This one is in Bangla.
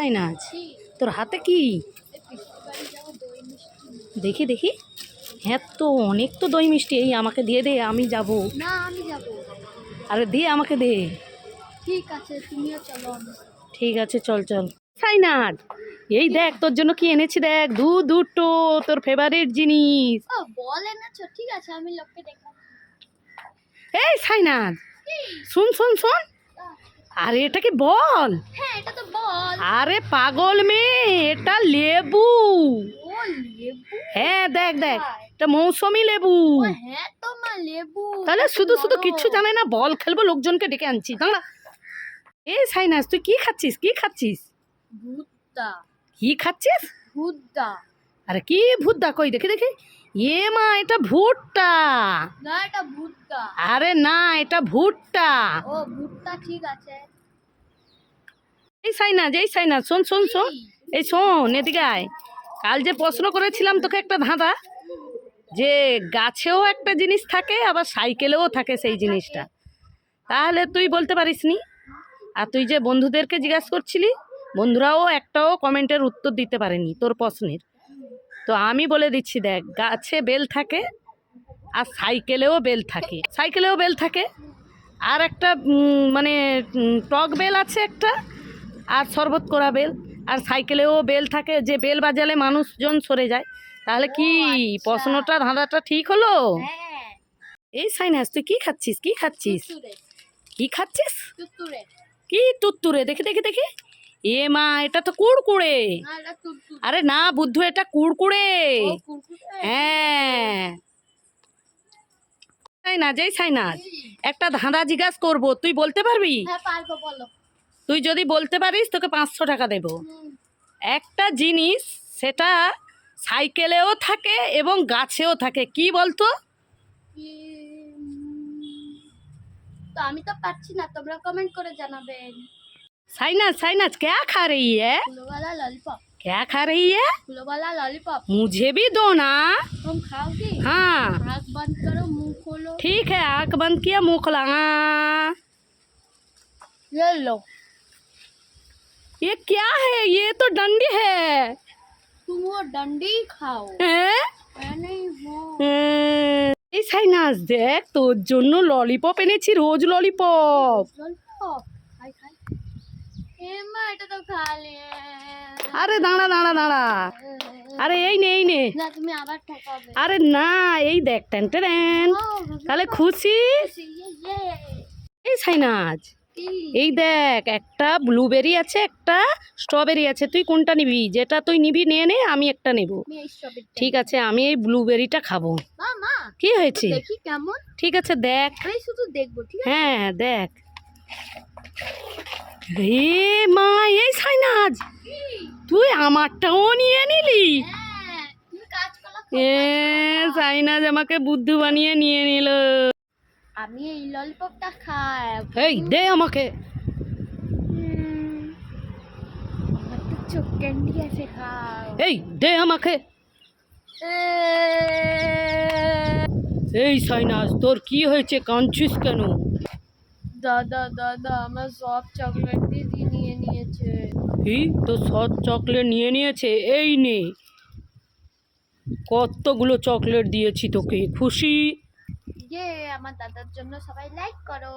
তাই না? তোর হাতে কি? দেখি দেখি। হ্যাঁ তো অনেক তো দই মিষ্টি। এই আমাকে দিয়ে দে আমি যাব। না আমি যাব। আরে দিয়ে আমাকে দে। ঠিক আছে তুমিও চলো ঠিক আছে চল চল। সাইনাথ এই দেখ তোর জন্য কি এনেছি দেখ। দু দুটো তোর ফেভারিট জিনিস। ও বল এনেছো ঠিক আছে আমি লোককে দেখলাম এই সাইনাথ শুন শুন শুন। আরে এটা কি বল? হ্যাঁ এটা তো বল। আরে পাগল মেয়ে এটা লেবু। হ্যাঁ দেখ দেখ এটা মৌসুমি লেবু। হ্যাঁ লেবু। তাহলে শুধু শুধু। কিচ্ছু জানে না বল খেলব লোকজনকে ডেকে আনছি। দাঁড়া। এই সাইনাস তুই কি খাচ্ছিস? কি খাচ্ছিস? কি খাচ্ছিস? ভুট্টা আরে কি ভুট্টা কই দেখি দেখি। এ মা এটা ভুট্টা। না এটা ভুট্টা। আরে না এটা ভুট্টা। ও ভুট্টা ঠিক আছে। এই সাইনাজ এই সাইনাজ শোন শোন শোন। এই শোন, এদিকে আয়। কাল যে প্রশ্ন করেছিলাম তোকে একটা ধাঁধা, যে গাছেও একটা জিনিস থাকে, আবার সাইকেলেও থাকে সেই জিনিসটা। তাহলে তুই বলতে পারিস নি আর তুই যে বন্ধুদেরকে জিজ্ঞাসা করছিলি, বন্ধুরাও একটাও কমেন্টের উত্তর দিতে পারেনি তোর প্রশ্নের। তো আমি বলে দিচ্ছি দেখ, গাছে বেল থাকে আর সাইকেলেও বেল থাকে। সাইকেলেও বেল থাকে। আর একটা মানে টক বেল আছে একটা আর শরবত করা বেল আর সাইকেলেও বেল থাকে যে বেল বাজালে মানুষজন সরে যায়। তাহলে কি আচ্ছা। প্রশ্নটা ধাঁধাটা ঠিক হলো? হ্যাঁ। এই সাইনাস তুই কি খাচ্ছিস? কি খাচ্ছিস? কি খাচ্ছিস? কি তুত্তুরে দেখি দেখি দেখি। এ মা এটা তো কুড়কুড়ে। আরে না বুদ্ধু এটা কুড়কুড়ে। হ্যাঁ। সাইনাজ এই সাইনাজ একটা ধাঁধা জিজ্ঞাসা করব তুই বলতে পারবি? হ্যাঁ পারব বলো। তুই যদি বলতে পারিস তোকে পাঁচশো টাকা দেবো হুম, একটা জিনিস সেটা সাইকেলেও থাকে এবং গাছেও থাকে কি বলতো কি, উম, তো আমি তো পারছি না তোমরা কমেন্ট করে জানাবেন साइनाज साइनाज क्या खा रही है फूलोवाला लॉलीपॉप क्या खा रही है फूलोवाला लॉलीपॉप मुझे भी दो ना तुम खाओगी हाँ आँख बंद करो मुंह खोलो ठीक है आंख बंद किया मुंह खुला हाँ ये लो ये क्या है ये तो डंडी है तुम वो डंडी खाओ हैं? मैं नहीं हूँ হ্যাঁ। এই সাইনাজ দেখ তোর জন্য ললিপপ এনেছি রোজ ললিপপ ললিপপ খাই খাই এ মা এটা তো খালে আরে দাঁড়া দাঁড়া দাঁড়া আরে এই নে এই নে না তুমি আবার ঠকাবে আরে না এই দেখ টেন টেন তাহলে খুশি এই সাইনাজ কি এই দেখ একটা ব্লুবেরি আছে একটা স্ট্রবেরি আছে। তুই কোনটা নিবি? যেটা তুই নিবি নিয়ে নে আমি একটা নেব। ঠিক আছে আমি এই ব্লুবেরিটা খাব। কি হয়েছে? ঠিক আছে দেখ। শুধু দেখব হ্যাঁ দেখ। রে মা এই সাইনাজ তুই আমারটাও নিয়ে নিলি? হ্যাঁ এ সাইনাজ আমাকে বুদ্ধু বানিয়ে নিয়ে নিল। আমি এই ললিপপটা খাই এই দে আমাকে। আমার তো চোখ ক্যান্ডি আছে খাও। এই দে আমাকে। এই সাইনাজ তোর কি হয়েছে? কাঁদছিস কেন? দাদা দাদা আমার সব চকলেট দিদি নিয়ে নিয়েছে। কি? তো সব চকলেট নিয়ে নিয়েছে? এই নে। কতগুলো চকলেট দিয়েছি তোকে। খুশি? ইয়ে আমার দাদার জন্য সবাই লাইক করো।